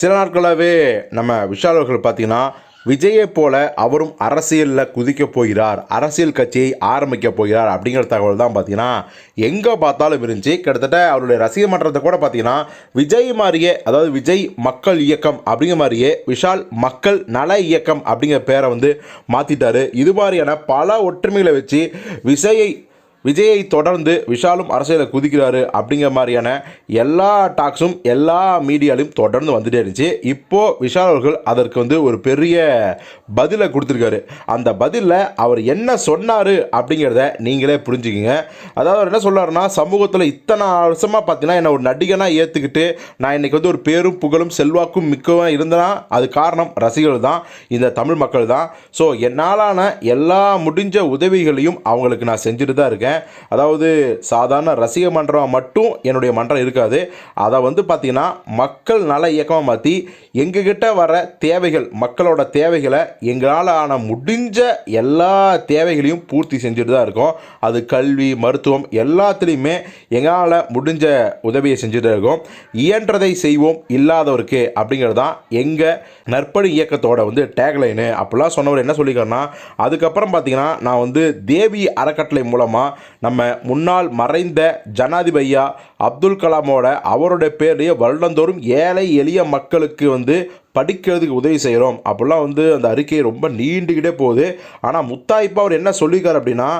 சில நாட்களாகவே நம்ம விஷால் அவர்கள் பார்த்தீங்கன்னா விஜயை போல அவரும் அரசியலில் குதிக்க போகிறார் அரசியல் கட்சியை ஆரம்பிக்க போகிறார் அப்படிங்கிற தகவல் தான் பார்த்தீங்கன்னா எங்கே பார்த்தாலும் இருந்துச்சு. கிட்டத்தட்ட அவருடைய ரசிகர் மன்றத்தை கூட பார்த்தீங்கன்னா விஜய் மாதிரியே அதாவது விஜய் மக்கள் இயக்கம் அப்படிங்கிற மாதிரியே விஷால் மக்கள் நல இயக்கம் அப்படிங்கிற பேரை வந்து மாற்றிட்டாரு இது மாதிரியான பல ஒற்றுமைகளை வச்சு விஜயை விஜயை தொடர்ந்து விஷாலும் அரசியலில் குதிக்கிறாரு அப்படிங்கிற மாதிரியான எல்லா டாக்ஸும் எல்லா மீடியாலையும் தொடர்ந்து வந்துட்டே இருந்துச்சு. இப்போது விஷால் அவர்கள் அதற்கு வந்து ஒரு பெரிய பதிலை கொடுத்துருக்காரு. அந்த பதிலில் அவர் என்ன சொன்னார் அப்படிங்கிறத நீங்களே புரிஞ்சுக்கிங்க. அதாவது அவர் என்ன சொல்கிறாருன்னா சமூகத்தில் இத்தனை வருஷமாக பார்த்தீங்கன்னா என்னை ஒரு நடிகனாக ஏற்றுக்கிட்டு நான் இன்றைக்கி வந்து ஒரு பேரும் புகழும் செல்வாக்கும் மிக்கவும் இருந்தேன்னா அது காரணம் ரசிகர்கள் தான் இந்த தமிழ் மக்கள் தான். ஸோ என்னாலான எல்லா முடிஞ்ச உதவிகளையும் அவங்களுக்கு நான் செஞ்சுட்டு தான் இருக்கேன். அதாவது சாதாரண ரசிக மன்றம் மட்டும் என்னுடைய மன்றம் இருக்காது. அதை வந்து பார்த்திங்கன்னா மக்கள் நல இயக்கமாக மாற்றி எங்ககிட்ட வர தேவைகள் மக்களோட தேவைகளை எங்களால் ஆன முடிஞ்ச எல்லா தேவைகளையும் பூர்த்தி செஞ்சுட்டு தான் இருக்கோம். அது கல்வி மருத்துவம் எல்லாத்துலேயுமே எங்களால் முடிஞ்ச உதவியை செஞ்சுட்டு தான் இருக்கோம். இயன்றதை செய்வோம் இல்லாதவருக்கு அப்படிங்கிறது தான் எங்கள் நற்பணி இயக்கத்தோட வந்து டேக்லைனு அப்படிலாம் சொன்னவர் என்ன சொல்லிக்கிறேன்னா அதுக்கப்புறம் பார்த்தீங்கன்னா நான் வந்து தேவி அறக்கட்டளை மூலமாக நம்ம முன்னாள் மறைந்த ஜனாதிபதியா அப்துல் கலாமோட அவருடைய பேர்லேயே வருடந்தோறும் ஏழை எளிய மக்களுக்கு வந்து படிக்கிறதுக்கு உதவி செய்கிறோம். அப்படிலாம் வந்து அந்த அறிக்கை ரொம்ப நீண்டுக்கிட்டே போகுது. ஆனால் முத்தாய்ப்பா அவர் என்ன சொல்லியிருக்கார் அப்படின்னா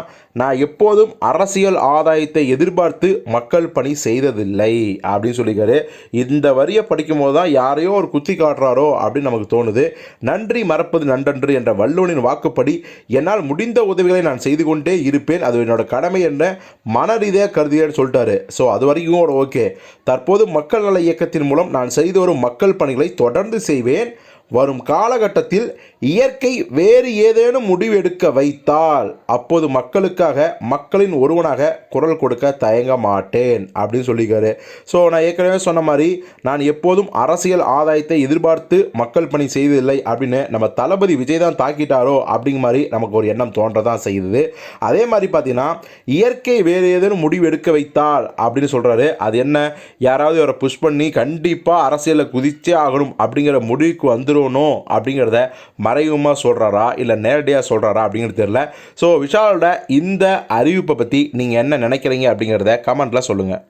நான் எப்போதும் அரசியல் ஆதாயத்தை எதிர்பார்த்து மக்கள் பணி செய்ததில்லை அப்படின்னு சொல்லியிருக்காரு. இந்த வரியை படிக்கும்போது தான் யாரையோ ஒரு குத்தி காட்டுறாரோ அப்படின்னு நமக்கு தோணுது. நன்றி மறப்பது நன்றன்று என்ற வள்ளுவனின் வாக்குப்படி என்னால் முடிந்த உதவிகளை நான் செய்து கொண்டே இருப்பேன். அது என்னோட கடமை என்ன மன ரீதியாக கருதியேன்னு சொல்லிட்டாரு. ஸோ அது வரைக்கும் ஓகே தற்போது மக்கள் நல இயக்கத்தின் மூலம் நான் செய்து வரும் மக்கள் பணிகளை தொடர்ந்து செய்வேன் வரும் காலகட்டத்தில் இயற்கை வேறு ஏதேனும் முடிவெடுக்க வைத்தால் அப்போது மக்களுக்காக மக்களின் ஒருவனாக குரல் கொடுக்க தயங்க மாட்டேன் அப்படின்னு சொல்லியிருக்காரு. ஸோ நான் ஏற்கனவே சொன்ன மாதிரி நான் எப்போதும் அரசியல் ஆதாயத்தை எதிர்பார்த்து மக்கள் பணி செய்ததில்லை அப்படின்னு நம்ம தளபதி விஜய் தான் தாக்கிட்டாரோ அப்படிங்கிற மாதிரி நமக்கு ஒரு எண்ணம் தோன்றதான் செய்யுது அதே மாதிரி பார்த்தீங்கன்னா இயற்கை வேறு ஏதேனும் முடிவு எடுக்க வைத்தால் அப்படின்னு சொல்கிறாரு அது என்ன? யாராவது அவரை புஷ் பண்ணி கண்டிப்பாக அரசியலில் குதிச்சே ஆகணும் அப்படிங்கிற முடிவுக்கு வந்துடும் வந்துடணும் அப்படிங்கிறத மறைமுகமாக சொல்கிறாரா இல்லை நேரடியாக சொல்கிறாரா அப்படிங்கிறது தெரியல. ஸோ விஷாலோட இந்த அறிவிப்பை பற்றி நீங்கள் என்ன நினைக்கிறீங்க அப்படிங்கிறத கமெண்ட்டில் சொல்லுங்கள்